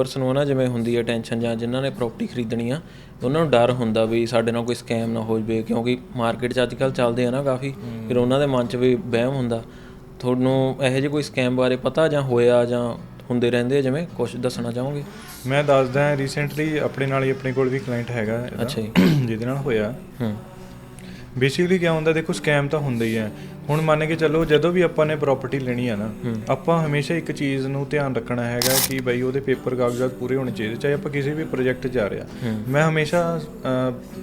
Viewers ਨੂੰ ਨਾ ਜਿਵੇਂ ਹੁੰਦੀ ਹੈ ਟੈਨਸ਼ਨ ਜਾਂ ਜਿਨ੍ਹਾਂ ਨੇ ਪ੍ਰਾਪਰਟੀ ਖਰੀਦਣੀ ਆ ਉਹਨਾਂ ਨੂੰ ਡਰ ਹੁੰਦਾ ਵੀ ਸਾਡੇ ਨਾਲ ਕੋਈ ਸਕੈਮ ਨਾ ਹੋ ਜਵੇ ਕਿਉਂਕਿ ਮਾਰਕੀਟ 'ਚ ਅੱਜਕੱਲ ਚੱਲਦੇ ਆ ਨਾ ਕਾਫੀ ਫਿਰ ਉਹਨਾਂ ਦੇ ਮਨ 'ਚ ਵੀ ਵਹਿਮ ਹੁੰਦਾ। ਤੁਹਾਨੂੰ ਇਹੋ ਜਿਹੇ ਕੋਈ ਸਕੈਮ ਬਾਰੇ ਪਤਾ ਜਾਂ ਹੋਇਆ ਜਾਂ ਹੁੰਦੇ ਰਹਿੰਦੇ ਆ ਜਿਵੇਂ ਕੁਝ ਦੱਸਣਾ ਚਾਹੋਗੇ? ਮੈਂ ਦੱਸਦਾ ਹਾਂ ਰੀਸੈਂਟਲੀ ਆਪਣੇ ਨਾਲ ਹੀ ਆਪਣੇ ਕੋਲ ਵੀ ਕਲਾਇੰਟ ਹੈਗਾ ਅੱਛਾ ਜੀ। ਜਿਹਦੇ ਨਾਲ ਹੋਇਆ। ਹੂੰ। ਬੇਸਿਕਲੀ ਕੀ ਹੁੰਦਾ ਦੇਖੋ ਸਕੈਮ ਤਾਂ ਹੁੰਦਾ ਹੀ ਹੈ। ਹੁਣ ਮੰਨ ਕੇ ਚੱਲੋ ਜਦੋਂ ਵੀ ਆਪਾਂ ਨੇ ਪ੍ਰਾਪਰਟੀ ਲੈਣੀ ਆ ਨਾ ਆਪਾਂ ਹਮੇਸ਼ਾ ਇੱਕ ਚੀਜ਼ ਨੂੰ ਧਿਆਨ ਰੱਖਣਾ ਹੈਗਾ ਕਿ ਬਈ ਉਹਦੇ ਪੇਪਰ ਕਾਗਜ਼ਾਤ ਪੂਰੇ ਹੋਣੇ ਚਾਹੀਦੇ ਚਾਹੇ ਆਪਾਂ ਕਿਸੇ ਵੀ ਪ੍ਰੋਜੈਕਟ ਜਾ ਰਹੇ ਮੈਂ ਹਮੇਸ਼ਾ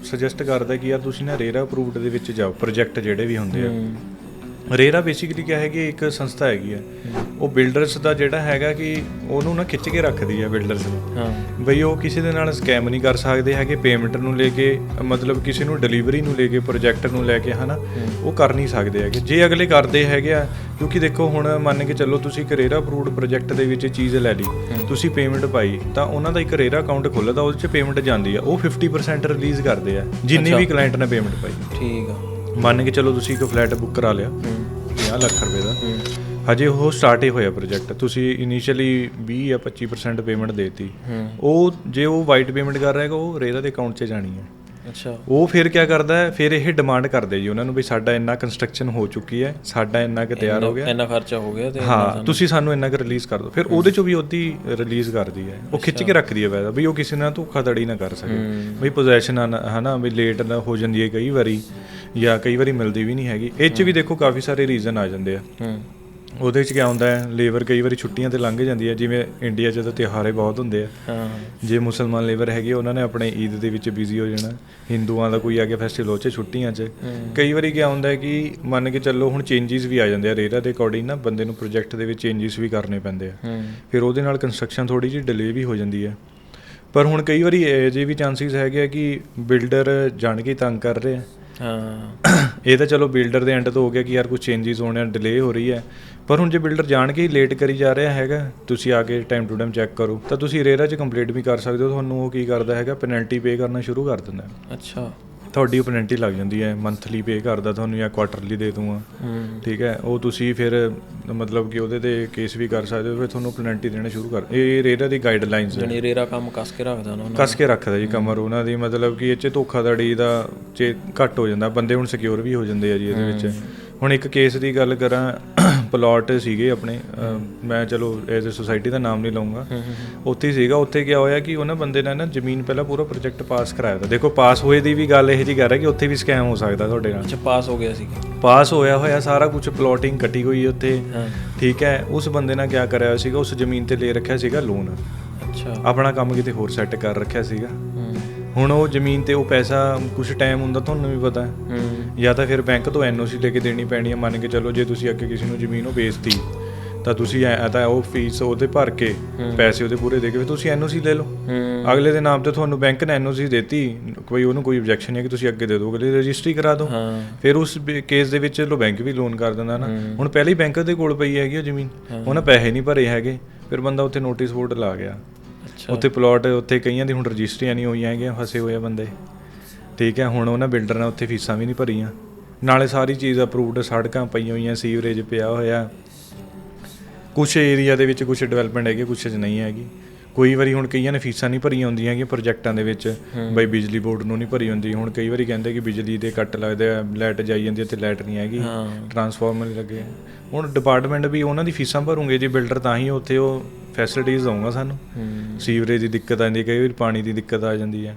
ਸੁਜੈਸਟ ਕਰਦਾ ਕਿ ਯਾਰ ਤੁਸੀਂ ਨਾ ਰੇਰਾ ਅਪਰੂਵਡ ਦੇ ਵਿੱਚ ਜਾਓ ਪ੍ਰੋਜੈਕਟ ਜਿਹੜੇ ਵੀ ਹੁੰਦੇ ਆ। ਰੇਰਾ ਬੇਸਿਕਲੀ ਕੀ ਹੈਗੀ ਇੱਕ ਸੰਸਥਾ ਹੈਗੀ ਹੈ ਉਹ ਬਿਲਡਰਸ ਦਾ ਜਿਹੜਾ ਹੈਗਾ ਕਿ ਉਹਨੂੰ ਨਾ ਖਿੱਚ ਕੇ ਰੱਖਦੀ ਹੈ ਬਿਲਡਰਸ ਨੂੰ। ਹਾਂ। ਬਈ ਉਹ ਕਿਸੇ ਦੇ ਨਾਲ ਸਕੈਮ ਨਹੀਂ ਕਰ ਸਕਦੇ ਹੈਗੇ ਪੇਮੈਂਟ ਨੂੰ ਲੈ ਕੇ ਮਤਲਬ ਕਿਸੇ ਨੂੰ ਡਿਲੀਵਰੀ ਨੂੰ ਲੈ ਕੇ ਪ੍ਰੋਜੈਕਟ ਨੂੰ ਲੈ ਕੇ ਹਨਾ? ਉਹ ਕਰ ਨਹੀਂ ਸਕਦੇ ਹੈਗੇ। ਜੇ ਅਗਲੇ ਕਰਦੇ ਹੈਗੇ ਆ ਕਿਉਂਕਿ ਦੇਖੋ ਹੁਣ ਮੰਨ ਕੇ ਚੱਲੋ ਤੁਸੀਂ ਇੱਕ ਰੇਰਾ ਅਪਰੂਵਡ ਪ੍ਰੋਜੈਕਟ ਦੇ ਵਿੱਚ ਚੀਜ਼ ਲੈ ਲਈ ਤੁਸੀਂ ਪੇਮੈਂਟ ਪਾਈ ਤਾਂ ਉਹਨਾਂ ਦਾ ਇੱਕ ਰੇਰਾ ਅਕਾਊਂਟ ਖੁੱਲਦਾ ਉਹਦੇ 'ਚ ਪੇਮੈਂਟ ਜਾਂਦੀ ਆ। ਉਹ 50% ਰਿਲੀਜ਼ ਕਰਦੇ ਆ ਜਿੰਨੀ ਵੀ ਕਲਾਇੰਟ ਨੇ ਪੇਮੈਂਟ ਪਾਈ। ਠੀਕ ਆ। ਮੰਨ ਕੇ ਚੱਲੋ ਤੁਸੀਂ ਇੱਕ ਫਲੈਟ ਬੁੱਕ ਕਰਾ ਲਿਆ 50 ਲੱਖ ਰੁਪਏ ਦਾ। ਹਜੇ ਉਹ ਸਟਾਰਟ ਹੀ ਹੋਇਆ ਪ੍ਰੋਜੈਕਟ ਤੁਸੀਂ ਇਨੀਸ਼ੀਅਲੀ 20 ਜਾਂ 25% ਪੇਮੈਂਟ ਦੇਤੀ। ਉਹ ਜੇ ਉਹ ਵਾਈਟ ਪੇਮੈਂਟ ਕਰ ਰਿਹਾ ਹੈਗਾ ਉਹ ਰੇਰਾ ਦੇ ਅਕਾਊਂਟ 'ਚ ਜਾਣੀ ਹੈ। ਅੱਛਾ। ਉਹ ਫਿਰ ਕੀ ਕਰਦਾ ਹੈ? ਫਿਰ ਇਹ ਡਿਮਾਂਡ ਕਰਦੇ ਜੀ ਉਹਨਾਂ ਨੂੰ ਵੀ ਸਾਡਾ ਇੰਨਾ ਕੰਸਟਰਕਸ਼ਨ ਹੋ ਚੁੱਕੀ ਹੈ ਸਾਡਾ ਇੰਨਾ ਕਿ ਤਿਆਰ ਹੋ ਗਿਆ। ਇੰਨਾ ਖਰਚਾ ਹੋ ਗਿਆ ਤੇ ਹਾਂ ਤੁਸੀਂ ਸਾਨੂੰ ਇੰਨਾ ਕਿ ਰਿਲੀਜ਼ ਕਰ ਦਿਓ। ਫਿਰ ਉਹਦੇ ਚੋਂ ਵੀ ਉਹਦੀ ਰਿਲੀਜ਼ ਕਰਦੀ ਹੈ। ਉਹ ਖਿੱਚ ਕੇ ਰੱਖਦੀ ਹੈ ਵੈਦਾ ਵੀ ਉਹ ਕਿਸੇ ਨਾਲ ਧੋਖਾਧੜੀ ਨਾ ਕਰ ਸਕੇ। ਵੀ ਪੋਜੈਸ਼ਨ ਹਨਾ ਵੀ ਲੇਟ ਨਾ ਹੋ ਜਾਂਦੀ ਹੈ ਕਈ ਵਾਰੀ ਜਾਂ ਕਈ ਵਾਰੀ ਮਿਲਦੀ ਵੀ ਨਹੀਂ ਹੈਗੀ। ਇਹ ਚ ਵੀ ਦੇਖੋ ਕਾਫੀ ਸਾਰੇ ਰੀਜ਼ਨ ਆ ਜਾਂਦੇ ਆ। ਹੂੰ। ਉਹਦੇ ਚ ਕੀ ਹੁੰਦਾ ਹੈ ਲੇਬਰ ਕਈ ਵਾਰੀ ਛੁੱਟੀਆਂ ਤੇ ਲੰਘ ਜਾਂਦੀ ਹੈ ਜਿਵੇਂ ਇੰਡੀਆ 'ਚ ਤਾਂ ਤਿਉਹਾਰੇ ਬਹੁਤ ਹੁੰਦੇ ਆ। ਹਾਂ। ਜੇ ਮੁਸਲਮਾਨ ਲੇਬਰ ਹੈਗੇ ਉਹਨਾਂ ਨੇ ਆਪਣੇ ਈਦ ਦੇ ਵਿੱਚ ਬਿਜ਼ੀ ਹੋ ਜਾਣਾ। ਹਿੰਦੂਆਂ ਦਾ ਕੋਈ ਆ ਗਿਆ ਫੈਸਟੀਵਲ ਉਹ 'ਚ ਛੁੱਟੀਆਂ 'ਚ। ਕਈ ਵਾਰੀ ਕੀ ਹੁੰਦਾ ਹੈ ਕਿ ਮੰਨ ਕੇ ਚੱਲੋ ਹੁਣ ਚੇਂਜਸ ਵੀ ਆ ਜਾਂਦੇ ਆ ਰੇਰਾ ਦੇ ਅਕੋਰਡਿੰਗ ਨਾ ਬੰਦੇ ਨੂੰ ਪ੍ਰੋਜੈਕਟ ਦੇ ਵਿੱਚ ਚੇਂਜਸ ਵੀ ਕਰਨੇ ਪੈਂਦੇ ਆ। ਫਿਰ ਉਹਦੇ ਨਾਲ ਕੰਸਟਰਕਸ਼ਨ ਥੋੜੀ ਜਿਹੀ ਡਿਲੇ ਵੀ ਹੋ ਜਾਂਦੀ ਹੈ। ਪਰ ਹੁਣ ਕਈ ਵਾਰੀ ਇਹ ਜਿਹੇ ਵੀ ਚਾਂਸਸ ਹੈਗੇ ਆ ਕਿ ਬਿਲਡਰ ਜਾਣ ਕੇ ਤੰਗ ਕਰ ਰਹੇ ਆ। ਹਾਂ। ਇਹ ਤਾਂ ਚਲੋ ਬਿਲਡਰ ਦੇ ਐਂਡ ਤੋਂ ਹੋ ਗਿਆ ਕਿ ਯਾਰ ਕੁਝ ਚੇਂਜਸ ਹੋਣੇ ਆ ਡਿਲੇ ਹੋ ਰਹੀ ਹੈ। ਪਰ ਹੁਣ ਜੇ ਬਿਲਡਰ ਜਾਣ ਕੇ ਹੀ ਲੇਟ ਕਰੀ ਜਾ ਰਿਹਾ ਹੈਗਾ, ਤੁਸੀਂ ਆ ਕੇ ਟਾਈਮ ਟੂ ਟਾਈਮ ਚੈੱਕ ਕਰੋ। ਤਾਂ ਤੁਸੀਂ ਰੇਰਾ 'ਚ ਕੰਪਲੀਟ ਵੀ ਕਰ ਸਕਦੇ ਹੋ, ਤੁਹਾਨੂੰ ਉਹ ਕੀ ਕਰਦਾ ਹੈਗਾ ਪੈਨਲਟੀ ਪੇ ਕਰਨਾ ਸ਼ੁਰੂ ਕਰ ਦਿੰਦਾ ਅੱਛਾ। ਤੁਹਾਡੀ ਪੈਨਲਟੀ ਲੱਗ ਜਾਂਦੀ ਹੈ ਮੰਥਲੀ ਪੇ ਕਰਦਾ ਤੁਹਾਨੂੰ ਜਾਂ ਕੁਆਟਰਲੀ ਦੇ ਦੂੰਗਾ ਠੀਕ ਹੈ ਉਹ ਤੁਸੀਂ ਫਿਰ ਮਤਲਬ ਕਿ ਉਹਦੇ ਤੇ ਕੇਸ ਵੀ ਕਰ ਸਕਦੇ ਹੋ ਫਿਰ ਤੁਹਾਨੂੰ ਪੈਨਲਟੀ ਦੇਣਾ ਸ਼ੁਰੂ ਕਰ ਇਹ ਰੇਰਾ ਦੀ ਗਾਈਡਲਾਈਨਸ ਹੈ। ਜਣੀ ਰੇਰਾ ਕੰਮ ਕੱਸ ਕੇ ਰੱਖਦਾ ਨਾ ਉਹਨਾਂ ਕੱਸ ਕੇ ਰੱਖਦਾ ਜੀ ਕਮਰ ਉਹਨਾਂ ਦੀ ਮਤਲਬ ਕਿ ਇਹ ਚ ਧੋਖਾਧੜੀ ਦਾ ਚ ਘੱਟ ਹੋ ਜਾਂਦਾ ਬੰਦੇ ਹੁਣ ਸਿਕਿਉਰ ਵੀ ਹੋ ਜਾਂਦੇ ਆ ਜੀ ਇਹਦੇ ਵਿੱਚ। ਹੁਣ ਇੱਕ ਕੇਸ ਦੀ ਗੱਲ ਕਰਾਂ ਪਲਾਟ ਸੀਗੇ ਆਪਣੇ ਮੈਂ ਚਲੋ ਐਜ਼ ਅ ਸੁਸਾਇਟੀ ਦਾ ਨਾਮ ਨਹੀਂ ਲਵਾਂਗਾ ਉੱਥੇ ਸੀਗਾ ਉੱਥੇ ਕੀ ਹੋਇਆ ਕਿ ਉਹਨਾਂ ਬੰਦੇ ਨੇ ਨਾ ਜ਼ਮੀਨ ਪਹਿਲਾਂ ਪੂਰਾ ਪ੍ਰੋਜੈਕਟ ਪਾਸ ਕਰਾਇਆ ਤਾ। ਦੇਖੋ ਪਾਸ ਹੋਏ ਦੀ ਵੀ ਗੱਲ ਇਹ ਜੀ ਕਰ ਰਿਹਾ ਕਿ ਉੱਥੇ ਵੀ ਸਕੈਮ ਹੋ ਸਕਦਾ ਤੁਹਾਡੇ ਨਾਲ। ਅੱਛਾ ਪਾਸ ਹੋ ਗਿਆ ਸੀ। ਪਾਸ ਹੋਇਆ ਹੋਇਆ ਸਾਰਾ ਕੁਝ ਪਲੋਟਿੰਗ ਕੱਟੀ ਹੋਈ ਉੱਥੇ। ਠੀਕ ਹੈ ਉਸ ਬੰਦੇ ਨੇ ਕੀ ਕਰਿਆ ਹੋਇਆ ਸੀਗਾ ਉਸ ਜ਼ਮੀਨ ਤੇ ਲੈ ਰੱਖਿਆ ਸੀਗਾ ਲੋਨ ਅੱਛਾ। ਆਪਣਾ ਕੰਮ ਕਿਤੇ ਹੋਰ ਸੈੱਟ ਕਰ ਰੱਖਿਆ ਸੀਗਾ। ਹੁਣ ਉਹ ਜ਼ਮੀਨ ਤੇ ਉਹ ਪੈਸਾ ਕੁਝ ਟਾਈਮ ਹੁੰਦਾ ਤੁਹਾਨੂੰ ਵੀ ਪਤਾ ਹੈ। ਜਾਂ ਤਾਂ ਫਿਰ ਬੈਂਕ ਤੋਂ ਐਨਓਸੀ ਲੈ ਕੇ ਦੇਣੀ ਪੈਣੀ ਹੈ ਮੰਨ ਕੇ ਚੱਲੋ ਜੇ ਤੁਸੀਂ ਅੱਗੇ ਕਿਸੇ ਨੂੰ ਜ਼ਮੀਨ ਉਹ ਵੇਚਤੀ ਤਾਂ ਤੁਸੀਂ ਐ ਤਾਂ ਉਹ ਫੀਸ ਉਹਦੇ ਭਰ ਕੇ ਪੈਸੇ ਉਹਦੇ ਪੂਰੇ ਦੇ ਕੇ ਫਿਰ ਤੁਸੀਂ ਐਨਓਸੀ ਲੈ ਲਓ। ਅਗਲੇ ਦੇ ਨਾਮ ਤੇ ਤੁਹਾਨੂੰ ਬੈਂਕ ਨੇ ਐਨਓਸੀ ਦਿੱਤੀ ਕੋਈ ਉਹਨੂੰ ਕੋਈ ਆਬਜੈਕਸ਼ਨ ਨਹੀਂ ਹੈ ਕਿ ਤੁਸੀਂ ਅੱਗੇ ਦੇ ਦਿਓ ਅਗਲੇ ਰਜਿਸਟਰੀ ਕਰਾ ਦਿਓ। ਫਿਰ ਉਸ ਕੇਸ ਦੇ ਵਿੱਚ ਲੋ ਬੈਂਕ ਵੀ ਲੋਨ ਕਰ ਦਿੰਦਾ ਨਾ। ਹੁਣ ਪਹਿਲੇ ਹੀ ਬੈਂਕ ਦੇ ਕੋਲ ਪਈ ਹੈਗੀ ਉਹ ਜ਼ਮੀਨ ਉਹਨਾਂ ਪੈਸੇ ਨਹੀਂ ਭਰੇ ਹੈਗੇ ਫਿਰ ਬੰਦਾ ਉੱਥੇ ਨੋਟਿਸ ਬੋਰਡ ਲਾ ਗਿਆ। ਉੱਥੇ ਪਲਾਟ ਉੱਥੇ ਕਈਆਂ ਦੀ ਹੁਣ ਰਜਿਸਟਰੀਆਂ ਨਹੀਂ ਹੋਈਆਂ ਹੈਗੀਆਂ, ਫਸੇ ਹੋਏ ਆ ਬੰਦੇ। ਠੀਕ ਹੈ, ਹੁਣ ਉਹਨਾਂ ਬਿਲਡਰ ਨੇ ਉੱਥੇ ਫੀਸਾਂ ਵੀ ਨਹੀਂ ਭਰੀਆਂ। ਨਾਲੇ ਸਾਰੀ ਚੀਜ਼ ਅਪਰੂਵਡ ਸੜਕਾਂ ਪਈਆਂ ਹੋਈਆਂ ਸੀਵਰੇਜ ਪਿਆ ਹੋਇਆ। ਕੁਝ ਏਰੀਆ ਦੇ ਵਿੱਚ ਕੁਝ ਡਿਵੈਲਪਮੈਂਟ ਹੈਗੀ ਕੁਝ ਨਹੀਂ ਹੈਗੀ। ਕੋਈ ਵਾਰੀ ਹੁਣ ਕਈਆਂ ਨੇ ਫੀਸਾਂ ਨਹੀਂ ਭਰੀਆਂ ਹੁੰਦੀਆਂ ਹੈਗੀਆਂ ਪ੍ਰੋਜੈਕਟਾਂ ਦੇ ਵਿੱਚ ਬਈ ਬਿਜਲੀ ਬੋਰਡ ਨੂੰ ਨਹੀਂ ਭਰੀ ਹੁੰਦੀ। ਹੁਣ ਕਈ ਵਾਰੀ ਕਹਿੰਦੇ ਕਿ ਬਿਜਲੀ ਦੇ ਕੱਟ ਲੱਗਦੇ ਆ ਲਾਈਟ ਜਾਈ ਜਾਂਦੀ ਹੈ ਤੇ ਲਾਈਟ ਨਹੀਂ ਹੈਗੀ। ਟਰਾਂਸਫਾਰਮਰ ਨਹੀਂ ਲੱਗੇ ਹੁਣ ਡਿਪਾਰਟਮੈਂਟ ਵੀ ਉਹਨਾਂ ਦੀ ਫੀਸਾਂ ਭਰੂਗੇ ਜੀ ਬਿਲਡਰ ਤਾਂ ਹੀ ਉੱਥੇ ਉਹ ਫੈਸਿਲਿਟੀਆਂ ਦਊਗਾ ਸਾਨੂੰ। ਸੀਵਰੇਜ ਦੀ ਦਿੱਕਤ ਆਉਂਦੀ ਕਈ ਵਾਰ ਪਾਣੀ ਦੀ ਦਿੱਕਤ ਆ ਜਾਂਦੀ ਹੈ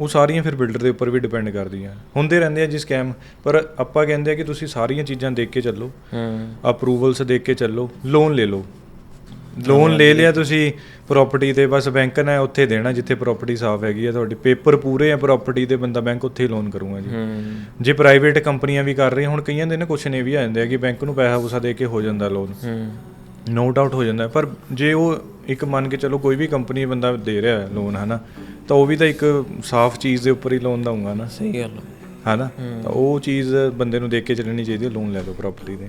ਉਹ ਸਾਰੀਆਂ ਫਿਰ ਬਿਲਡਰ ਦੇ ਉੱਪਰ ਵੀ ਡਿਪੈਂਡ ਕਰਦੀਆਂ। ਹੁੰਦੇ ਰਹਿੰਦੇ ਆ ਜੀ ਸਕੈਮ ਪਰ ਆਪਾਂ ਕਹਿੰਦੇ ਆ ਕਿ ਤੁਸੀਂ ਸਾਰੀਆਂ ਚੀਜ਼ਾਂ ਦੇਖ ਕੇ ਚੱਲੋ। ਹੂੰ। ਅਪਰੂਵਲਸ ਦੇਖ ਕੇ ਚੱਲੋ ਲੋਨ ਲੈ ਲਓ। ਲੋਨ ਲੈ ਲਿਆ ਤੁਸੀਂ ਪ੍ਰਾਪਰਟੀ ਤੇ ਬਸ ਬੈਂਕ ਨੇ ਉੱਥੇ ਦੇਣਾ ਜਿੱਥੇ ਪ੍ਰਾਪਰਟੀ ਸਾਫ਼ ਹੈਗੀ ਆ ਤੁਹਾਡੀ। ਪੇਪਰ ਪੂਰੇ ਆ ਪ੍ਰਾਪਰਟੀ ਦੇ ਬੰਦਾ ਬੈਂਕ ਉੱਥੇ ਹੀ ਲੋਨ ਕਰੂਗਾ ਜੀ। ਜੇ ਪ੍ਰਾਈਵੇਟ ਕੰਪਨੀਆਂ ਵੀ ਕਰ ਰਹੀਆਂ ਹੁਣ ਕਈਆਂ ਦੇ ਨੇ ਕੁਛ ਨੇ ਵੀ ਆ ਜਾਂਦੇ ਆ ਕਿ ਬੈਂਕ ਨੂੰ ਪੈਸਾ ਪੂਸਾ ਦੇ ਕੇ ਹੋ ਜਾਂਦਾ ਲੋਨ ਨੋ ਡਾਊਟ ਹੋ ਜਾਂਦਾ ਪਰ ਜੇ ਉਹ ਇੱਕ ਮੰਨ ਕੇ ਚਲੋ ਕੋਈ ਵੀ ਕੰਪਨੀ ਬੰਦਾ ਦੇ ਰਿਹਾ ਹੈ ਲੋਨ ਹਨਾ ਤਾਂ ਉਹ ਵੀ ਤਾਂ ਇੱਕ ਸਾਫ਼ ਚੀਜ਼ ਦੇ ਉੱਪਰ ਹੀ ਲੋਨ ਦਊਗਾ ਨਾ। ਸਹੀ ਗੱਲ। ਹਨਾ ਤਾਂ ਉਹ ਚੀਜ਼ ਬੰਦੇ ਨੂੰ ਦੇਖ ਕੇ ਚੱਲਣੀ ਚਾਹੀਦੀ ਹੈ ਲੋਨ ਲੈ ਲਓ ਪ੍ਰਾਪਰਟੀ ਦੇ